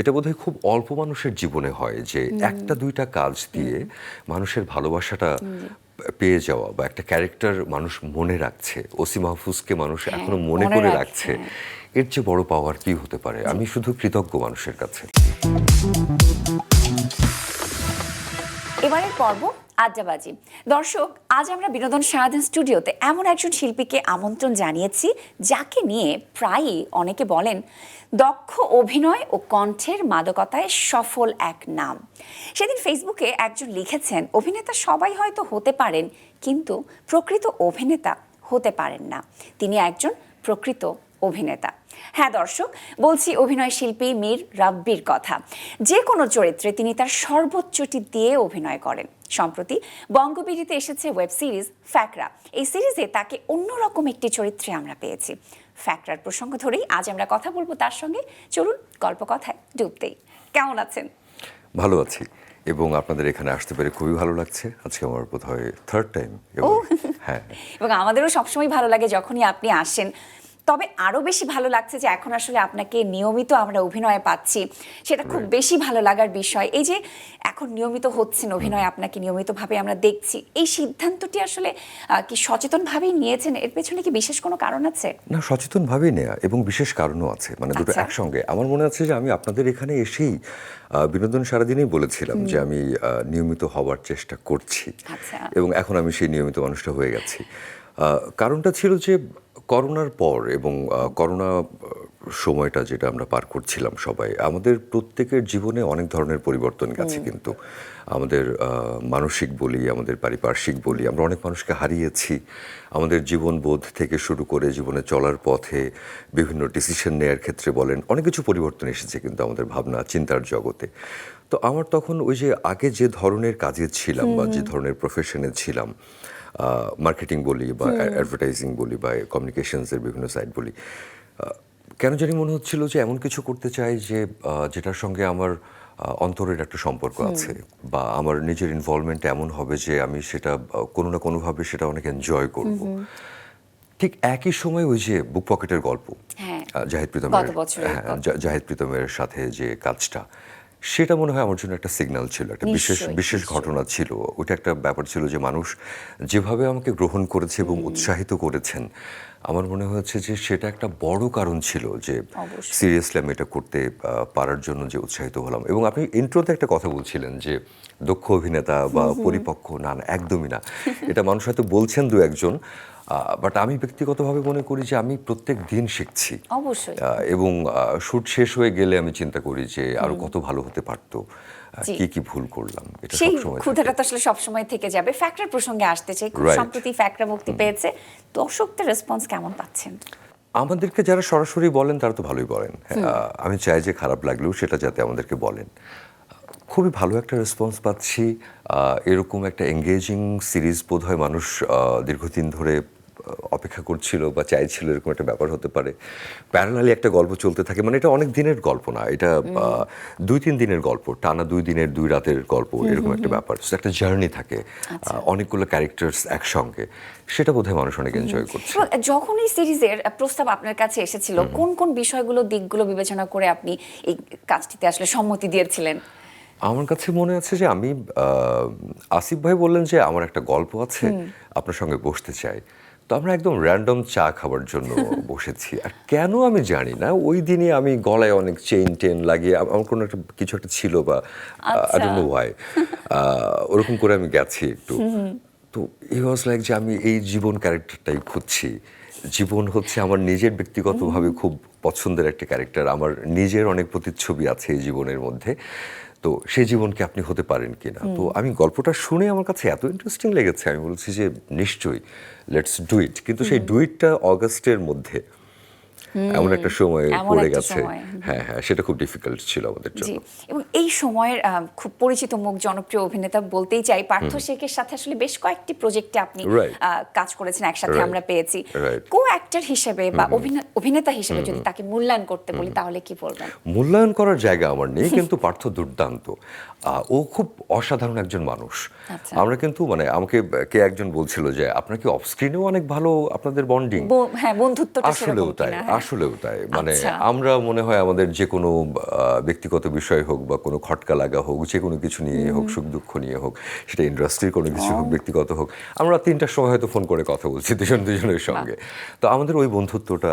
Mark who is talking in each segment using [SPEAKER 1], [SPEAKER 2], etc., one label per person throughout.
[SPEAKER 1] এটা বোধহয় খুব অল্প মানুষের জীবনে হয় যে একটা দুইটা কাজ দিয়ে মানুষের ভালোবাসাটা পেয়ে যাওয়া বা একটা ক্যারেক্টার মানুষ মনে রাখছে। ওসি মাহফুজকে মানুষ এখনও মনে করে
[SPEAKER 2] রাখছে,
[SPEAKER 1] রাখছে। এর চেয়ে বড় পাওয়ার কি হতে পারে? আমি শুধু কৃতজ্ঞ মানুষের কাছে।
[SPEAKER 2] এবারের পর্ব আড্ডাবাজি। দর্শক, আজ আমরা বিনোদন সারাদিন স্টুডিওতে এমন একজন শিল্পীকে আমন্ত্রণ জানিয়েছি, যাকে নিয়ে প্রায়ই অনেকে বলেন, দক্ষ অভিনয় ও কণ্ঠের মাদকতায় সফল এক নাম। সেদিন ফেসবুকে একজন লিখেছেন, অভিনেতা সবাই হয়তো হতে পারেন, কিন্তু প্রকৃত অভিনেতা হতে পারেন না। তিনি একজন প্রকৃত অভিনেতা। হ্যাঁ দর্শক বলছি অভিনয় শিল্পী মীর রাব্বির কথা। যে কোনো চরিত্রে তিনি তার সর্বোচ্চটি দিয়ে অভিনয় করেন। সম্প্রতি বঙ্গবিডিতে এসেছে ওয়েব সিরিজ ফ্যাকরা। এই সিরিজে তাকে অন্যরকম একটি চরিত্রে আমরা পেয়েছি। ফ্যাকরার প্রসঙ্গ ধরেই আজ আমরা কথা বলব তার সঙ্গে। চলুন গল্প কথায় ডুবতেই কেমন আছেন?
[SPEAKER 1] ভালো আছি এবং আপনাদের এখানে আসতে পেরে খুবই ভালো লাগছে। আজকে আমার বোধ হয় থার্ড টাইম হ্যাঁ।
[SPEAKER 2] এবং আমাদেরও সবসময় ভালো লাগে যখনই আপনি আসেন। তবে আরও বেশি ভালো লাগছে যে এখন আসলে আপনাকে নিয়মিত আমরা অভিনয়ে পাচ্ছি। সেটা খুব বেশি ভালো লাগার বিষয়। এই যে এখন নিয়মিত হচ্ছেন অভিনয় আপনাকে নিয়মিতভাবে আমরা দেখছি এই সিদ্ধান্তটি আসলে কি সচেতনভাবেই নিয়েছেন? এর পেছনে কি বিশেষ কোনো কারণ আছে?
[SPEAKER 1] না সচেতনভাবেই নেয়া এবং বিশেষ কারণও আছে। মানে দুটো
[SPEAKER 2] আচ্ছা।
[SPEAKER 1] একসঙ্গে। আমার মনে আছে যে আমি আপনাদের এখানে এসেই বিনোদন সারাদিনই বলেছিলাম যে আমি নিয়মিত হওয়ার চেষ্টা করছি।
[SPEAKER 2] আচ্ছা।
[SPEAKER 1] এবং এখন আমি সেই নিয়মিত মানুষটা হয়ে গেছি। কারণটা ছিল যে করোনার পর এবং করোনা সময়টা যেটা আমরা পার করছিলাম সবাই আমাদের প্রত্যেকের জীবনে অনেক ধরনের পরিবর্তন গেছে কিন্তু আমাদের মানসিক বলি আমাদের পারিপার্শ্বিক বলি আমরা অনেক মানুষকে হারিয়েছি। আমাদের জীবনবোধ থেকে শুরু করে জীবনে চলার পথে বিভিন্ন ডিসিশন নেয়ার ক্ষেত্রে বলেন অনেক কিছু পরিবর্তন এসেছে কিন্তু আমাদের ভাবনা চিন্তার জগতে। তো আমার তখন ওই যে আগে যে ধরনের কাজে ছিলাম বা যে ধরনের প্রফেশনে ছিলাম মার্কেটিং বলি বা অ্যাডভার্টাইজিং বলি বা কমিউনিকেশনসের বিভিন্ন সাইট বলি। কেন জানি মনে হচ্ছিল যে এমন কিছু করতে চাই যে যেটার সঙ্গে আমার অন্তরের একটা সম্পর্ক আছে বা আমার নিজের ইনভলভমেন্ট এমন হবে যে আমি সেটা কোনো না কোনোভাবে সেটা অনেক এনজয় করব। ঠিক একই সময় ওই যে বুক পকেটের গল্প
[SPEAKER 2] হ্যাঁ।
[SPEAKER 1] জাহিদ প্রীতমের হ্যাঁ। জাহিদ প্রীতমের সাথে যে কাজটা সেটা মনে হয় আমার জন্য একটা সিগন্যাল ছিল একটা বিশেষ বিশেষ ঘটনা ছিল। ওটা একটা ব্যাপার ছিল যে মানুষ যেভাবে আমাকে গ্রহণ করেছে এবং উৎসাহিত করেছেন আমার মনে হয়েছে যে সেটা একটা বড় কারণ ছিল যে সিরিয়াসলি আমি এটা করতে পারার জন্য যে উৎসাহিত হলাম। এবং আপনি ইন্ট্রোতে একটা কথা বলছিলেন যে দক্ষ অভিনেতা বা পরিপক্ক না না একদমই না। এটা মানুষ হয়তো বলছেন দু একজন বাট আমি ব্যক্তিগতভাবে মনে করি যে আমি প্রত্যেক দিন শিখছি।
[SPEAKER 2] অবশ্যই।
[SPEAKER 1] এবং শুট শেষ হয়ে গেলে আমি চিন্তা করি যে আরও কত ভালো হতে পারতো। কি কি ভুল করলাম? এটা
[SPEAKER 2] সেই ক্ষুধাটা তো আসলে সবসময় থেকে যাবে। ফ্যাক্টর প্রসঙ্গে আসতে চাই। খুব সম্প্রতি ফ্যাক্টর মুক্তি পেয়েছে। দর্শকদের রেসপন্স কেমন পাচ্ছেন?
[SPEAKER 1] আমাদেরকে যারা সরাসরি বলেন তারা তো ভালোই বলেন। আমি চাই যে খারাপ লাগলেও সেটা যাতে আমাদেরকে বলেন। খুবই ভালো একটা রেসপন্স পাচ্ছি। এরকম একটা এঙ্গেজিং সিরিজ বোধহয় মানুষ দীর্ঘদিন ধরে অপেক্ষা করছিল বা চাইছিল এরকম একটা ব্যাপার হতে পারে। প্যারালালি একটা গল্প চলতে থাকে মানে এটা অনেক দিনের গল্প না এটা দুই তিন দিনের গল্প টানা দুই দিনের দুই রাতের গল্প এরকম একটা ব্যাপার। একটা জার্নি থাকে অনেকগুলো ক্যারেক্টার্স একসঙ্গে সেটা বোধহয় মানুষ অনেক এনজয় করছে।
[SPEAKER 2] যখন এই সিরিজের প্রস্তাব আপনার কাছে এসেছিল কোন কোন বিষয়গুলো দিকগুলো বিবেচনা করে আপনি এই কাজটিতে আসলে সম্মতি দিয়েছিলেন?
[SPEAKER 1] আমার কাছে মনে আছে যে আমি আসিফ ভাই বললেন যে আমার একটা গল্প আছে আপনার সঙ্গে বসতে চাই। তো আমরা একদম র্যান্ডম চা খাবার জন্য বসেছি। আর কেন আমি জানি না ওই দিনে আমি গলায় অনেক চেইন টেন লাগিয়ে আমার কোনো একটা কিছু একটা ছিল বা আই ডোন্ট নো ওয়াই ওরকম করে আমি গেছি একটু। তো ই ওয়াজ লাইক যে আমি এই জীবন ক্যারেক্টারটাই খুঁজছি। জীবন হচ্ছে আমার নিজের ব্যক্তিগতভাবে খুব পছন্দের একটা ক্যারেক্টার আমার নিজের অনেক প্রতিচ্ছবি আছে এই জীবনের মধ্যে। তো সেই জীবনকে আপনি হতে পারেন কিনা? তো আমি গল্পটা শুনে আমার কাছে এত ইন্টারেস্টিং লেগেছে আমি বলছি যে নিশ্চয়ই লেটস ডুইট কিন্তু সেই ডুইটটা অগস্টের মধ্যে এমন একটা সময় পড়ে গেছে। হ্যাঁ হ্যাঁ সেটা খুব ডিফিকাল্ট ছিল আমাদের জন্য।
[SPEAKER 2] এবং এই সময়ের খুব পরিচিত মুখ জনপ্রিয় অভিনেতা বলতেই চাই পার্থ শেখের সাথে আসলে বেশ কয়েকটি প্রজেক্টে আপনি কাজ করেছেন একসাথে আমরা পেয়েছি। কো অ্যাক্টর হিসেবে বা অভিনেতা হিসেবে যদি তাকে মূল্যায়ন করতে বলি তাহলে কি বলবেন?
[SPEAKER 1] মূল্যায়ন করার জায়গা আমার নেই কিন্তু পার্থ দুর্দান্ত। ও খুব অসাধারণ একজন মানুষ।
[SPEAKER 2] আচ্ছা।
[SPEAKER 1] আমরা কিন্তু মানে আমাকে কে একজন বলছিল যে আপনার কি অফ স্ক্রিনেও অনেক ভালো আপনাদের বন্ডিং
[SPEAKER 2] হ্যাঁ বন্ধুত্বটা
[SPEAKER 1] আসলেও তাই আসলেও তাই। মানে
[SPEAKER 2] আচ্ছা।
[SPEAKER 1] আমরা মনে হয় আমাদের যে কোনো ব্যক্তিগত বিষয় হোক বা কোনো খটকা লাগা হোক যে কোনো কিছু নিয়ে হোক সুখ দুঃখ নিয়ে হোক সেটা ইন্ডাস্ট্রির কোনো কিছু হোক ব্যক্তিগত হোক আমরা তিনটার সময় হয়তো ফোন করে কথা বলছি দুজন দুজনের সঙ্গে। তো আমাদের ওই বন্ধুত্বটা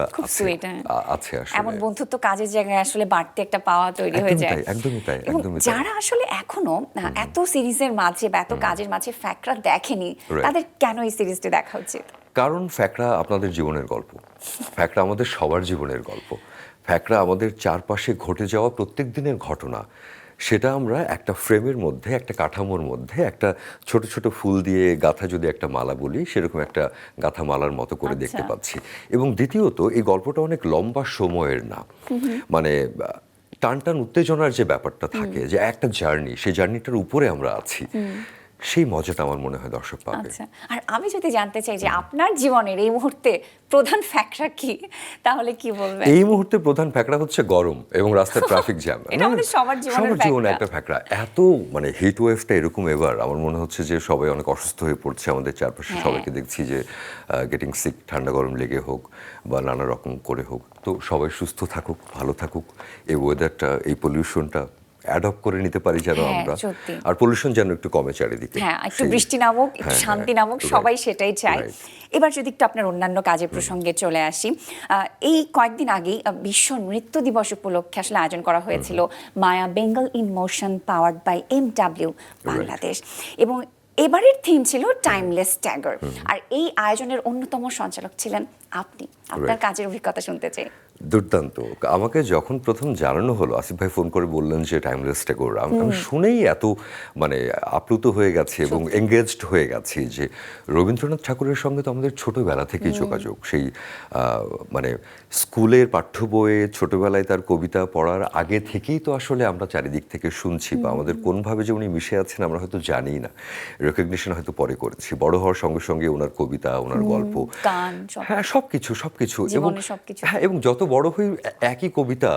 [SPEAKER 1] আছে
[SPEAKER 2] হ্যাঁ।
[SPEAKER 1] আসলে।
[SPEAKER 2] এমন বন্ধুত্ব কাজের জায়গায় আসলে বাড়তি একটা পাওয়া তৈরি হয়ে যায়।
[SPEAKER 1] একদমই তাই, একদমই
[SPEAKER 2] যারা আসলে এখনও এত সিরিজের মাঝে বা এত কাজের মাঝে ফ্যাক্টরা দেখেনি তাদের কেন এই সিরিজটি দেখা উচিত?
[SPEAKER 1] কারণ ফ্যাকরা আপনাদের জীবনের গল্প। ফ্যাকরা আমাদের সবার জীবনের গল্প। ফ্যাকরা আমাদের চারপাশে ঘটে যাওয়া প্রত্যেক দিনের ঘটনা। সেটা আমরা একটা ফ্রেমের মধ্যে একটা কাঠামোর মধ্যে একটা ছোট ছোট ফুল দিয়ে গাথা যদি একটা মালা বলি সেরকম একটা গাথা মালার মতো করে দেখতে
[SPEAKER 2] আচ্ছা।
[SPEAKER 1] পাচ্ছি। এবং দ্বিতীয়ত এই গল্পটা অনেক লম্বা সময়ের না। মানে টান টান উত্তেজনার যে ব্যাপারটা থাকে যে একটা জার্নি সেই জার্নিটার উপরে আমরা আছি। সেই মজাটা আমার মনে হয় দর্শক পাবে।
[SPEAKER 2] আচ্ছা আর আমি যদি জানতে চাই যে আপনার জীবনের এই মুহূর্তে প্রধান ফ্যাক্টরা কি তাহলে কি বলবেন?
[SPEAKER 1] এই মুহূর্তে প্রধান ফ্যাকড়া হচ্ছে গরম এবং রাস্তার ট্রাফিক জ্যাম
[SPEAKER 2] এটা আমাদের সবার জীবনের
[SPEAKER 1] সবার জীবনে একটা ফ্যাকড়া এত মানে হিট ওয়েভটা এরকম এবার আমার মনে হচ্ছে যে সবাই অনেক অসুস্থ হয়ে পড়ছে। আমাদের চারপাশে
[SPEAKER 2] হ্যাঁ।
[SPEAKER 1] সবাইকে দেখছি যে গেটিং সিক ঠান্ডা গরম লেগে হোক বা নানা রকম করে হোক। তো সবাই সুস্থ থাকুক ভালো থাকুক। এই ওয়েদারটা এই পলিউশনটা অ্যাডপ্ট করে নিতে পারি যেন
[SPEAKER 2] হ্যাঁ,
[SPEAKER 1] আমরা। আর পলিউশন যেন একটু কমে চারিদিকে।
[SPEAKER 2] হ্যাঁ একটু বৃষ্টি নামুক একটু
[SPEAKER 1] হ্যাঁ,
[SPEAKER 2] শান্তি
[SPEAKER 1] হ্যাঁ,
[SPEAKER 2] নামুক সবাই সেটাই চায়। এবার যদি একটু আপনার অন্যান্য কাজের প্রসঙ্গে চলে আসি এই কয়েকদিন আগেই বিশ্ব নৃত্য দিবস উপলক্ষে আসলে আয়োজন করা হয়েছিল Maya Bengal in motion powered by M W Bangladesh. এবং এবারের থিম ছিল টাইমলেস ট্যাগর আর এই আয়োজনের অন্যতম সঞ্চালক ছিলেন আপনি। আপনার কাজের অভিজ্ঞতা শুনতে চাই।
[SPEAKER 1] দুর্দান্ত। আমাকে যখন প্রথম জানানো হলো আসিফ ভাই ফোন করে বললেন যে টাইমলেস ট্যাগর আমি শুনেই এত মানে আপ্লুত হয়ে গেছি এবং এঙ্গেজড হয়ে গেছি যে রবীন্দ্রনাথ ঠাকুরের সঙ্গে তো আমাদের ছোটবেলা থেকেই যোগাযোগ। সেই মানে স্কুলের পাঠ্য বইয়ে ছোটবেলায় তার কবিতা পড়ার আগে থেকেই তো আসলে আমরা চারিদিক থেকে শুনছি বা আমাদের কোনভাবে যে উনি মিশে আছেন আমরা হয়তো জানি না। রেকগনিশন হয়তো পরে করেছি। বড় হওয়ার সঙ্গে সঙ্গে ওনার কবিতা ওনার গল্প।
[SPEAKER 2] গান সব
[SPEAKER 1] হ্যাঁ সবকিছু সবকিছু। এবং। হ্যাঁ এবং যত বড় হই একই কবিতা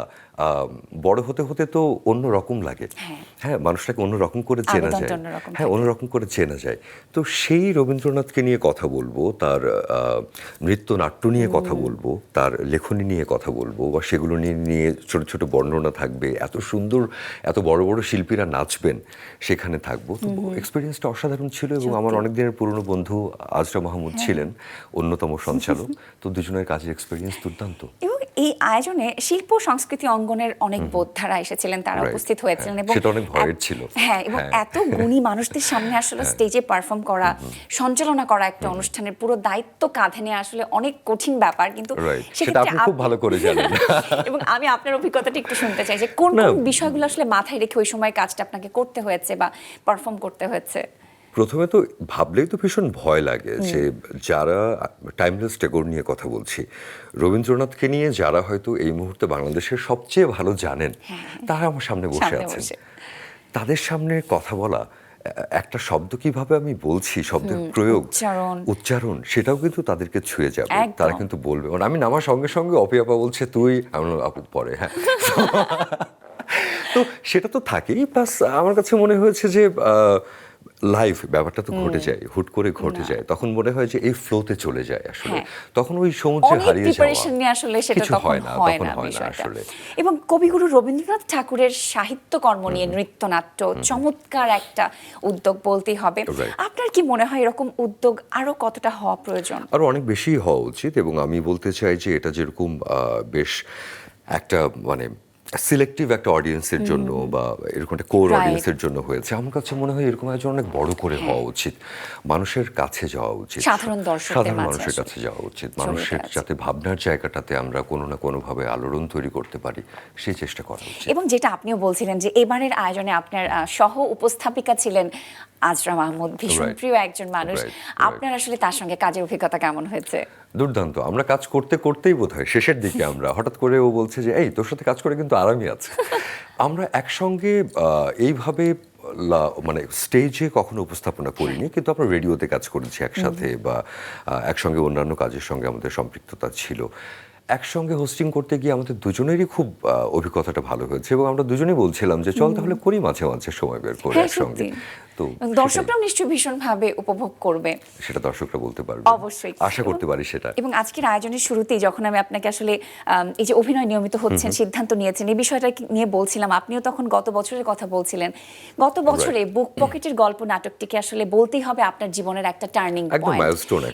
[SPEAKER 1] বড় হতে হতে তো অন্য রকম লাগে।
[SPEAKER 2] হ্যাঁ।
[SPEAKER 1] হ্যাঁ মানুষটাকে অন্য রকম করে চেনা যায়। হ্যাঁ অন্য রকম করে চেনা যায়। তো সেই রবীন্দ্রনাথকে নিয়ে কথা বলব তার আহ, নৃত্য নাট্য নিয়ে কথা বলব তার লেখনী নিয়ে কথা বলব বা সেগুলো নিয়ে নিয়ে ছোট ছোট বর্ণনা থাকবে। এত সুন্দর এত বড় বড় শিল্পীরা নাচবেন সেখানে থাকব। তো এক্সপিরিয়েন্সটা অসাধারণ ছিল এবং আমার অনেক দিনের পুরনো বন্ধু আজরা মাহমুদ
[SPEAKER 2] হ্যাঁ।
[SPEAKER 1] ছিলেন অন্যতম সঞ্চালক। তো দুজনের কাজের এক্সপিরিয়েন্স দুর্দান্ত।
[SPEAKER 2] এবং এই আয়োজনে শিল্প সংস্কৃতি অঙ্গনের অনেক বোদ্ধারা এসেছিলেন তারা উপস্থিত হয়েছিলেন
[SPEAKER 1] হ্যাঁ,
[SPEAKER 2] এবং
[SPEAKER 1] ছিল।
[SPEAKER 2] হ্যাঁ এবং
[SPEAKER 1] হ্যাঁ।
[SPEAKER 2] এত গুণী মানুষদের সামনে আসলে স্টেজে পারফর্ম করা সঞ্চালনা করা একটা অনুষ্ঠানের পুরো দায়িত্ব কাঁধে নেওয়া আসলে অনেক কঠিন ব্যাপার কিন্তু
[SPEAKER 1] সেটা
[SPEAKER 2] সেক্ষেত্রে
[SPEAKER 1] আপনি খুব ভালো করে জানেন।
[SPEAKER 2] এবং আমি আপনার অভিজ্ঞতাটা একটু শুনতে চাই যে কোন। কোন বিষয়গুলো আসলে মাথায় রেখে ওই সময় কাজটা আপনাকে করতে হয়েছে বা পারফর্ম করতে হয়েছে
[SPEAKER 1] প্রথমে তো ভাবলেই তো ভীষণ ভয় লাগে যে যারা টাইমলেস টেগোর নিয়ে কথা বলছি রবীন্দ্রনাথকে নিয়ে যারা হয়তো এই মুহূর্তে বাংলাদেশের সবচেয়ে ভালো জানেন তারা আমার সামনে বসে আছেন। তাদের সামনে কথা বলা একটা শব্দ কীভাবে আমি বলছি শব্দের প্রয়োগ
[SPEAKER 2] উচ্চারণ।
[SPEAKER 1] সেটাও কিন্তু তাদেরকে ছুঁয়ে যাবে। তারা কিন্তু বলবে। মানে আমি নামার সঙ্গে সঙ্গে অপিয়াপা বলছে তুই আমি বললাম, আপু পরে। হ্যাঁ। তো সেটা তো থাকেই। প্লাস আমার কাছে মনে হয়েছে যে লাইভ ব্যাপারটা তো ঘটে যায় হুট করে ঘটে যায়। তখন মনে হয় যে এই ফ্লোতে চলে যায় আসলে।
[SPEAKER 2] হ্যাঁ।
[SPEAKER 1] তখন ওই সমুদ্রে হারিয়ে যাওয়া
[SPEAKER 2] নিয়ে আসলে সেটা তখন
[SPEAKER 1] হয় না তখন হয় না আসলে।
[SPEAKER 2] এবং কবিগুরু রবীন্দ্রনাথ ঠাকুরের সাহিত্যকর্ম নিয়ে নৃত্যনাট্য চমৎকার একটা উদ্যোগ বলতেই হবে। আপনার কি মনে হয় এরকম উদ্যোগ আরও কতটা হওয়া প্রয়োজন?
[SPEAKER 1] আরও অনেক বেশি হওয়া উচিত এবং আমি বলতে চাই যে এটা যেরকম আহ, বেশ একটা মানে সিলেক্টিভ একটা অডিয়েন্সের জন্য বা এরকম একটা কোর অডিয়েন্সের জন্য হয়েছে। আমার কাছে মনে হয় এরকম আয়োজন অনেক বড় করে হওয়া উচিত। মানুষের কাছে যাওয়া উচিত।
[SPEAKER 2] সাধারণ দর্শকদের
[SPEAKER 1] সাধারণ মানুষের কাছে যাওয়া উচিত। মানুষের যাতে ভাবনার জায়গাটাতে আমরা কোনো না কোনোভাবে আলোড়ন তৈরি করতে পারি সেই চেষ্টা করা উচিত।
[SPEAKER 2] এবং যেটা আপনিও বলছিলেন যে এবারের আয়োজনে আপনার সহ উপস্থাপিকা ছিলেন আজরা মাহমুদ ভীষণ প্রিয় একজন মানুষ. আপনার আসলে তার সঙ্গে কাজের অভিজ্ঞতা কেমন হয়েছে?
[SPEAKER 1] দুর্দান্ত। আমরা কাজ করতে করতেই বোধ হয় শেষের দিকে আমরা। হঠাৎ করে ও বলছে যে এই তোর সাথে কাজ করে কিন্তু আরামই আছে। আমরা একসঙ্গে এইভাবে মানে স্টেজে কখনো উপস্থাপনা করিনি কিন্তু আমরা রেডিওতে কাজ করেছি একসাথে বা একসঙ্গে অন্যান্য কাজের সঙ্গে আমাদের সম্পৃক্ততা ছিল। একসঙ্গে হোস্টিং করতে গিয়ে আমাদের দুজনেরই খুব অভিজ্ঞতাটা ভালো হয়েছে এবং আমরা দুজনেই বলছিলাম যে চল তাহলে করি মাঝে মাঝে সময় বের করে
[SPEAKER 2] হ্যাঁ
[SPEAKER 1] একসঙ্গে। তো
[SPEAKER 2] নিশ্চয়ই ভীষণভাবে উপভোগ করবে।
[SPEAKER 1] সেটা দর্শকরা বলতে পারবে।
[SPEAKER 2] অবশ্যই।
[SPEAKER 1] আশা করতে পারি সেটা।
[SPEAKER 2] এবং আজকের আয়োজনের শুরুতেই যখন আমি আপনাকে আসলে এই যে অভিনয় নিয়মিত হচ্ছেন সিদ্ধান্ত নিয়েছেন এই বিষয়টা নিয়ে বলছিলাম আপনিও তখন গত বছরের কথা বলছিলেন। গত বছরে বুক পকেটের গল্প নাটকটিকে আসলে বলতেই হবে আপনার জীবনের একটা টার্নিং
[SPEAKER 1] একটা।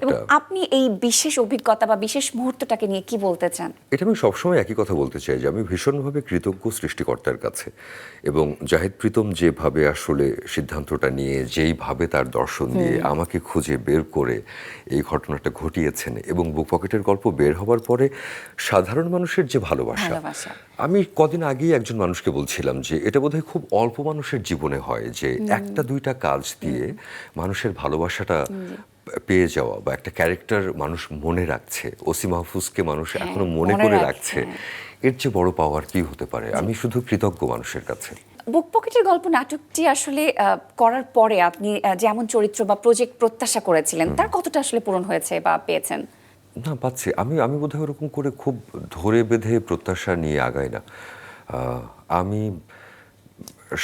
[SPEAKER 2] এবং আপনি এই বিশেষ অভিজ্ঞতা বা বিশেষ মুহূর্তটাকে নিয়ে কি বলতে চান?
[SPEAKER 1] এটা আমি সবসময় একই কথা বলতে চাই যে আমি ভীষণভাবে কৃতজ্ঞ সৃষ্টিকর্তার কাছে এবং জাহিদ প্রীতম যেভাবে আসলে সিদ্ধান্তটা নিয়ে যেইভাবে তার দর্শন দিয়ে আমাকে খুঁজে বের করে এই ঘটনাটা ঘটিয়েছেন এবং বুক পকেটের গল্প বের হবার পরে সাধারণ মানুষের যে ভালোবাসা
[SPEAKER 2] ভালোবাসা।
[SPEAKER 1] আমি কদিন আগেই একজন মানুষকে বলছিলাম যে এটা বোধহয় খুব অল্প মানুষের জীবনে হয় যে একটা দুইটা কাজ দিয়ে মানুষের ভালোবাসাটা পেয়ে যাওয়া বা একটা ক্যারেক্টার মানুষ মনে রাখছে ওসি মাহফুজকে মানুষ এখনও মনে করে
[SPEAKER 2] রাখছে,
[SPEAKER 1] রাখছে এর চেয়ে বড় পাওয়ার কি হতে পারে? আমি শুধু কৃতজ্ঞ মানুষের কাছে।
[SPEAKER 2] বুক পকেটের গল্প নাটকটি আসলে করার পরে আপনি যেমন চরিত্র বা প্রজেক্ট প্রত্যাশা করেছিলেন তার কতটা আসলে পূরণ হয়েছে বা পেয়েছেন?
[SPEAKER 1] না পাচ্ছি। আমি আমি বোধহয় ওরকম করে খুব ধরে বেঁধে প্রত্যাশা নিয়ে আগাই না। আমি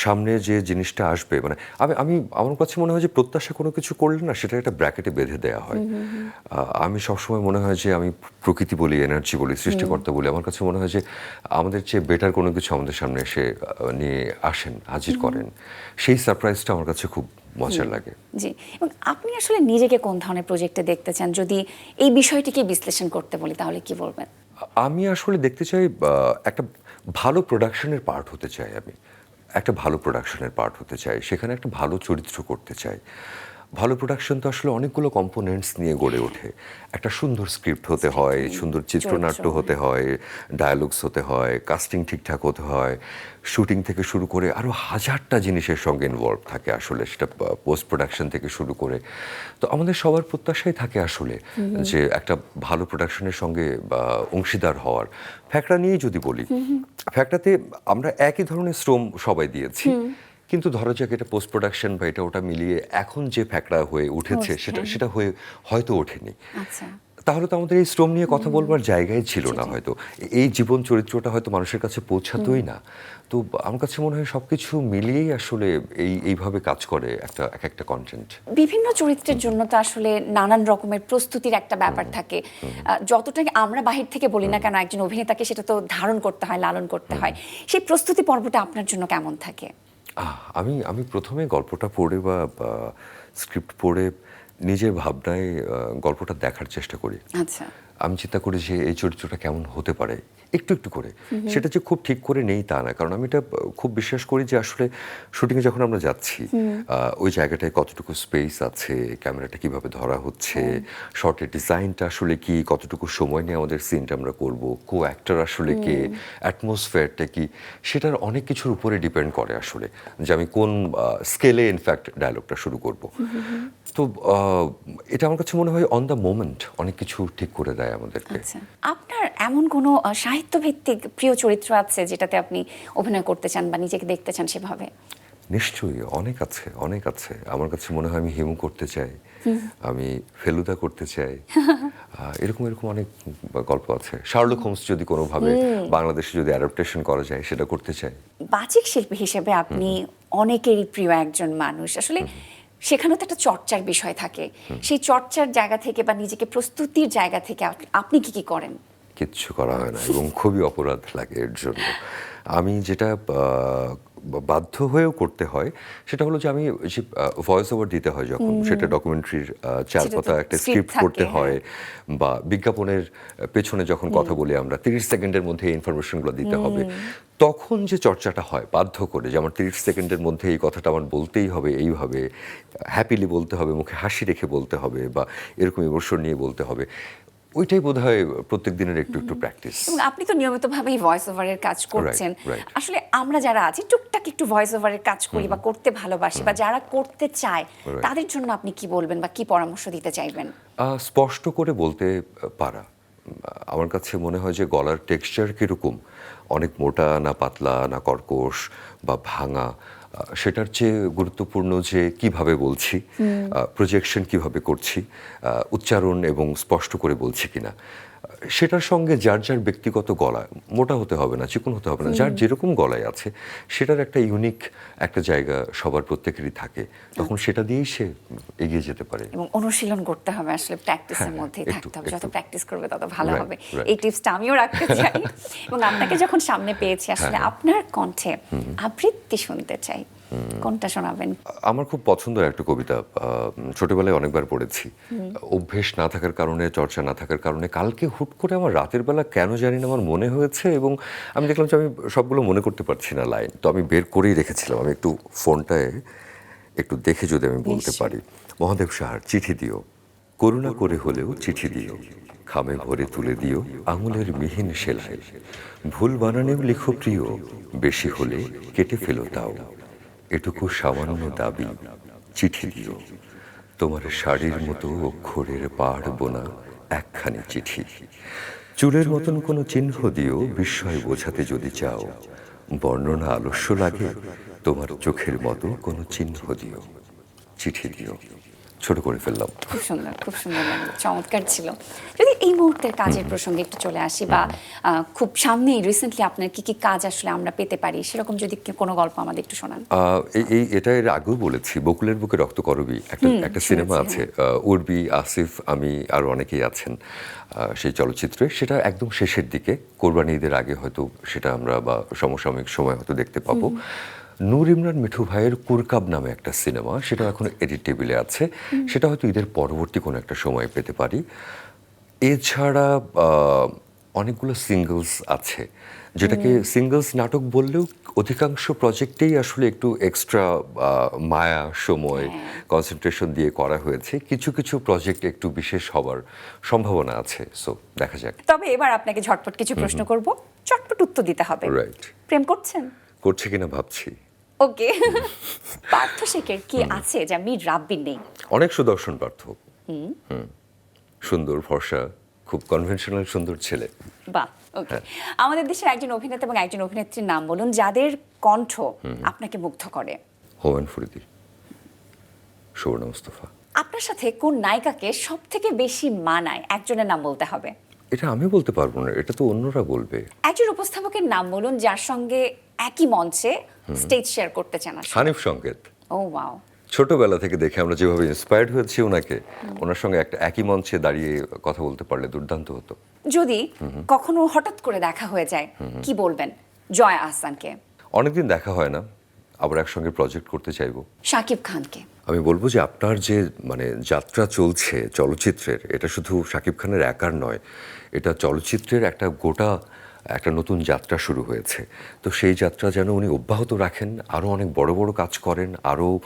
[SPEAKER 1] সামনে যে জিনিসটা আসবে মানে আমি আমি আমার কাছে মনে হয় যে প্রত্যাশা কোনো কিছু করলে না সেটা একটা ব্র্যাকেটে বেঁধে দেওয়া হয়। আমি সবসময় মনে হয় যে আমি প্রকৃতি বলি এনার্জি বলি সৃষ্টিকর্তা বলি। আমার কাছে মনে হয় যে আমাদের চেয়ে বেটার কোনো কিছু আমাদের সামনে এসে নিয়ে আসেন হাজির করেন। সেই সারপ্রাইজটা আমার কাছে খুব মজার লাগে।
[SPEAKER 2] জি এবং আপনি আসলে নিজেকে কোন ধরনের প্রজেক্টে দেখতে চান? যদি এই বিষয়টিকে বিশ্লেষণ করতে বলি তাহলে কি বলবেন?
[SPEAKER 1] আমি আসলে দেখতে চাই একটা ভালো প্রোডাকশনের পার্ট হতে চাই আমি। একটা ভালো প্রোডাকশনের পার্ট হতে চাই সেখানে একটা ভালো চরিত্র করতে চাই ভালো প্রোডাকশন তো আসলে অনেকগুলো কম্পোনেন্টস নিয়ে গড়ে ওঠে। একটা সুন্দর স্ক্রিপ্ট হতে হয় সুন্দর চিত্রনাট্য হতে হয় ডায়ালগস হতে হয় কাস্টিং ঠিকঠাক হতে হয় শুটিং থেকে শুরু করে আরও হাজারটা জিনিসের সঙ্গে ইনভলভ থাকে আসলে সেটা পোস্ট প্রোডাকশন থেকে শুরু করে। তো আমাদের সবার প্রত্যাশাই থাকে আসলে যে একটা ভালো প্রোডাকশনের সঙ্গে অংশীদার হওয়ার। ফ্যাকড়া নিয়েই যদি বলি ফ্যাকটাতে আমরা একই ধরনের শ্রম সবাই দিয়েছি। কিন্তু ধরো যাক এটা পোস্ট প্রোডাকশন বা এটা ওটা মিলিয়ে এখন যে ফ্যাকড়া হয়ে উঠেছে সেটা সেটা হয়ে হয়তো ওঠেনি।
[SPEAKER 2] আচ্ছা।
[SPEAKER 1] তাহলে তো আমাদের এই শ্রম নিয়ে কথা বলবার জায়গায় ছিল না হয়তো। এই জীবন চরিত্রটা হয়তো মানুষের কাছে পৌঁছাতোই না। তো আমার কাছে মনে হয় সবকিছু মিলিয়েই আসলে এই এইভাবে কাজ করে একটা এক একটা কন্টেন্ট
[SPEAKER 2] বিভিন্ন চরিত্রের জন্য তো আসলে নানান রকমের প্রস্তুতির একটা ব্যাপার থাকে। যতটা আমরা বাহির থেকে বলি না কেন একজন অভিনেতাকে সেটা তো ধারণ করতে হয় লালন করতে হয়। সেই প্রস্তুতি পর্বটা আপনার জন্য কেমন থাকে?
[SPEAKER 1] আমি আমি প্রথমে গল্পটা পড়ে বা স্ক্রিপ্ট পড়ে নিজের ভাবনায় গল্পটা দেখার চেষ্টা করি।
[SPEAKER 2] আচ্ছা।
[SPEAKER 1] আমি চিন্তা করি যে এই চরিত্রটা কেমন হতে পারে। একটু একটু করে। সেটা যে খুব ঠিক করে নেই তা না। কারণ আমি এটা খুব বিশ্বাস করি যে আসলে শুটিংয়ে যখন আমরা যাচ্ছি ওই জায়গাটায় কতটুকু স্পেস আছে ক্যামেরাটা কীভাবে ধরা হচ্ছে শর্টের ডিজাইনটা আসলে কি কতটুকু সময় নিয়ে আমাদের সিনটা আমরা করব কো অ্যাক্টর আসলে কে অ্যাটমসফেয়ারটা কি সেটার অনেক কিছুর উপরে ডিপেন্ড করে আসলে যে আমি কোন স্কেলে ইনফ্যাক্ট ডায়লগটা শুরু করব। তো এটা আমার কাছে মনে হয় অন দ্য মোমেন্ট অনেক কিছু ঠিক করে দেয় আমাদেরকে।
[SPEAKER 2] আচ্ছা। আপনার এমন কোনো সাহিত্যভিত্তিক প্রিয় চরিত্র আছে যেটাতে আপনি অভিনয় করতে চান বা নিজেকে দেখতে চান সেভাবে?
[SPEAKER 1] নিশ্চয়ই অনেক আছে অনেক আছে। আমার কাছে মনে হয় আমি হিমু করতে চাই আমি ফেলুদা করতে চাই। এরকম এরকম অনেক গল্প আছে। শার্লক হোমস যদি কোনোভাবে বাংলাদেশে যদি অ্যাডাপ্টেশন করা যায় সেটা করতে চাই।
[SPEAKER 2] বাচিক শিল্পী হিসেবে আপনি অনেকেরই প্রিয় একজন মানুষ। আসলে সেখানেও তো একটা চর্চার বিষয় থাকে। সেই চর্চার জায়গা থেকে বা নিজেকে প্রস্তুতির জায়গা থেকে আপনি কি কি করেন?
[SPEAKER 1] কিচ্ছু করা হয় না এবং খুবই অপরাধ লাগে এর জন্য। আমি যেটা বাধ্য হয়েও করতে হয় সেটা হলো যে আমি যে ভয়েস ওভার দিতে হয় যখন সেটা ডকুমেন্টারির চার পাতা একটা স্ক্রিপ্ট করতে
[SPEAKER 2] হ্যাঁ।
[SPEAKER 1] হয়। বা বিজ্ঞাপনের পেছনে যখন কথা বলি আমরা তিরিশ সেকেন্ডের মধ্যে এই ইনফরমেশনগুলো দিতে হবে। তখন যে চর্চাটা হয় বাধ্য করে যে আমার তিরিশ সেকেন্ডের মধ্যে এই কথাটা আমার বলতেই হবে এইভাবে হ্যাপিলি বলতে হবে মুখে হাসি রেখে বলতে হবে বা এরকম ইমোশন নিয়ে বলতে হবে। ওইটাই বোধ হয় প্রত্যেক দিনের একটু একটু প্র্যাকটিস
[SPEAKER 2] আপনি তো নিয়মিতভাবেই ভয়েস ওভারের কাজ করছেন। আসলে আমরা যারা আছি টুকটাক একটু ভয়েস ওভারের কাজ করি বা করতে ভালোবাসি বা যারা করতে চায় তাদের জন্য আপনি কি বলবেন বা কি পরামর্শ দিতে চাইবেন?
[SPEAKER 1] স্পষ্ট করে বলতে পারা। আমার কাছে মনে হয় যে গলার টেক্সচার কীরকম? অনেক মোটা না পাতলা না কর্কশ বা ভাঙা। সেটার চেয়ে গুরুত্বপূর্ণ যে কীভাবে বলছি প্রজেকশন কীভাবে করছি উচ্চারণ এবং স্পষ্ট করে বলছি কিনা। সেটার সঙ্গে যার যার ব্যক্তিগত গলা মোটা হতে হবে না চিকন হতে হবে না যার যেরকম গলায় আছে সেটার একটা ইউনিক একটা জায়গা সবার প্রত্যেকেরই থাকে। তখন সেটা দিয়েই সে এগিয়ে যেতে পারে।
[SPEAKER 2] এবং অনুশীলন করতে হবে আসলে প্র্যাকটিসের
[SPEAKER 1] হ্যাঁ,
[SPEAKER 2] মধ্যেই থাকতে হবে। যত প্র্যাকটিস করবে তত ভালো হবে। এই টিপসটা আমিও রাখতে চাই। এবং আপনাকে যখন সামনে পেয়েছি আসলে
[SPEAKER 1] হ্যাঁ।
[SPEAKER 2] আপনার কণ্ঠে আবৃত্তি শুনতে চাই। কোনটা শোনাবেন?
[SPEAKER 1] আমার খুব পছন্দের একটা কবিতা ছোটবেলায় অনেকবার পড়েছি। অভ্যেস না থাকার কারণে চর্চা না থাকার কারণে কালকে হুট করে আমার রাতের বেলা কেন জানি না আমার মনে হয়েছে এবং আমি দেখলাম যে আমি সবগুলো মনে করতে পারছি না লাইন। তো আমি বের করেই রেখেছিলাম। আমি একটু ফোনটায় একটু দেখে যদি আমি বলতে পারি। মহাদেব সাহার চিঠি দিও। করুণা করে হলেও চিঠি দিও। খামে ভরে তুলে দিও আঙুলের মিহিন সেলাই। ভুল বানানেও লিখো প্রিয় বেশি হলে কেটে ফেলো তাও। এটুকু সামান্য দাবি, চিঠি দিও। তোমার শাড়ির মতো অক্ষরের পাড় বোনা একখানি চিঠি। চুলের মতন কোনো চিহ্ন দিও বিস্ময় বোঝাতে যদি চাও। বর্ণনা আলস্য লাগে, তোমার চোখের মতো কোনো চিহ্ন দিও। চিঠি দিও। ছোট করে ফেললাম।
[SPEAKER 2] খুব সুন্দর খুব সুন্দর চমৎকার ছিল। যদি এই মুহূর্তের কাজের প্রসঙ্গে একটু চলে আসি বা খুব সামনেই রিসেন্টলি আপনার কি কি কাজ আসলে আমরা পেতে পারি? সেরকম যদি কোনো গল্প আমাদের একটু শোনান।
[SPEAKER 1] এই এটা এর আগেও বলেছি বকুলের বুকে রক্ত করবি একটা একটা সিনেমা আছে আহ, উর্বি আসিফ আমি আর অনেকেই আছেন সেই চলচ্চিত্রে। সেটা একদম শেষের দিকে কোরবানি ঈদের আগে হয়তো সেটা আমরা বা সমসাময়িক সময় হয়তো দেখতে পাবো। নূর ইমরান মিঠু ভাইয়ের কুরকাব নামে একটা সিনেমা সেটা এখন এডিট টেবিলে আছে। সেটা হয়তো ঈদের পরবর্তী কোনো একটা সময় পেতে পারি। এছাড়া অনেকগুলো সিঙ্গলস আছে। যেটাকে সিঙ্গলস নাটক বললেও অধিকাংশ প্রজেক্টেই আসলে একটু এক্সট্রা মায়া সময় কনসেন্ট্রেশন দিয়ে করা হয়েছে। কিছু কিছু প্রজেক্ট একটু বিশেষ হওয়ার সম্ভাবনা আছে। সো দেখা যাক।
[SPEAKER 2] তবে এবার আপনাকে ঝটপট কিছু প্রশ্ন করব। চটপট উত্তর দিতে হবে।
[SPEAKER 1] রাইট
[SPEAKER 2] প্রেম করছেন?
[SPEAKER 1] করছে কিনা ভাবছি।
[SPEAKER 2] ওকে। পার্থ শেখের কি আছে যা মীর রাব্বির নেই?
[SPEAKER 1] অনেক সুদর্শন পার্থ। হুম। সুন্দর ফর্সা খুব কনভেনশনাল সুন্দর ছেলে।
[SPEAKER 2] বাহ ওকে। আমাদের দেশের একজন অভিনেতা এবং একজন অভিনেত্রীর নাম বলুন যাদের কণ্ঠ আপনাকে মুগ্ধ করে।
[SPEAKER 1] হোমেন ফরিদি সুবর্ণ মুস্তফা।
[SPEAKER 2] আপনার সাথে কোন নায়িকাকে সব থেকে বেশি মানায়? একজনের নাম বলতে হবে।
[SPEAKER 1] এটা আমি বলতে পারব না এটা তো অন্যরা বলবে।
[SPEAKER 2] একজন উপস্থাপকের নাম বলুন যার সঙ্গে একই মঞ্চে স্টেজ শেয়ার করতে চান।
[SPEAKER 1] হানিফ সংকেত।
[SPEAKER 2] ও ওয়াও
[SPEAKER 1] ছোটবেলা থেকে দেখে আমরা যেভাবে ইন্সপায়ার্ড হয়েছি ওনাকে ওনার সঙ্গে একটা একই মঞ্চে দাঁড়িয়ে কথা বলতে পারলে দুর্দান্ত হতো।
[SPEAKER 2] যদি কখনো হঠাৎ করে দেখা হয়ে যায় কি বলবেন? জয় আহসানকে।
[SPEAKER 1] অনেকদিন দেখা হয় না আবার একসঙ্গে প্রজেক্ট করতে চাইব।
[SPEAKER 2] শাকিব খানকে।
[SPEAKER 1] আমি বলব যে আপনার যে মানে যাত্রা চলছে চলচ্চিত্রের এটা শুধু শাকিব খানের একার নয় এটা চলচ্চিত্রের একটা গোটা একটা নতুন যাত্রা শুরু হয়েছে। তো সেই যাত্রা যেন উনি অব্যাহত রাখেন আরও অনেক বড় বড় কাজ করেন আরও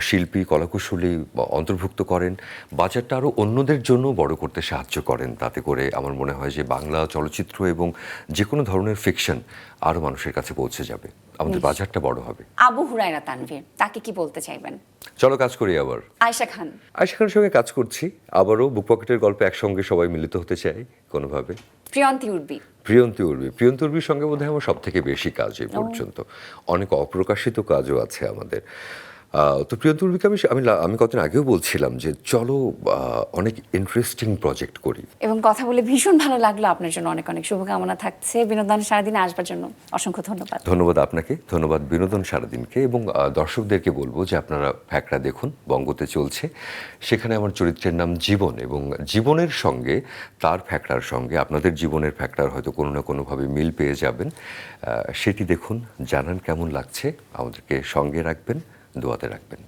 [SPEAKER 1] শিল্পী কলাকুশলী অন্তর্ভুক্ত করেন বাজারটা আরও অন্যদের জন্য বড় করতে সাহায্য করেন। তাতে করে আমার মনে হয় যে বাংলা চলচ্চিত্র এবং যে কোনো ধরনের ফিকশন আরও মানুষের কাছে পৌঁছে যাবে। আমাদের বাজারটা বড় হবে।
[SPEAKER 2] আবু হুরায়রা তানভীর তাকে কি বলতে চাইবেন?
[SPEAKER 1] চলো কাজ করি আবার।
[SPEAKER 2] আয়শা খান।
[SPEAKER 1] আয়শা খানের সঙ্গে কাজ করছি আবারও বুক পকেটের গল্পে একসঙ্গে সবাই মিলিত হতে চাই কোনোভাবে।
[SPEAKER 2] প্রিয়ন্তি উর্বি।
[SPEAKER 1] প্রিয়ন্তী উর্বি। প্রিয়ন্তী উর্বির সঙ্গে বোধহয় আমার সব থেকে বেশি কাজ এই পর্যন্ত। অনেক অপ্রকাশিত কাজও আছে আমাদের। তো প্রিয়ন্তী উর্বিকে আমি আমি কদিন আগেও বলছিলাম যে চলো অনেক ইন্টারেস্টিং প্রজেক্ট করি।
[SPEAKER 2] এবং কথা বলে ভীষণ ভালো লাগল। আপনার জন্য অনেক অনেক শুভকামনা থাকছে। বিনোদন সারাদিন আসবার জন্য অসংখ্য ধন্যবাদ।
[SPEAKER 1] ধন্যবাদ আপনাকে। ধন্যবাদ বিনোদন সারাদিনকে। এবং দর্শকদেরকে বলব যে আপনারা ফ্যাকরা দেখুন বঙ্গতে চলছে। সেখানে আমার চরিত্রের নাম জীবন এবং জীবনের সঙ্গে তার ফ্যাকরার সঙ্গে আপনাদের জীবনের ফ্যাকরার হয়তো কোনো না কোনোভাবে মিল পেয়ে যাবেন। সেটি দেখুন জানান কেমন লাগছে। আমাদেরকে সঙ্গে রাখবেন। দোয়াতে রাখবেন।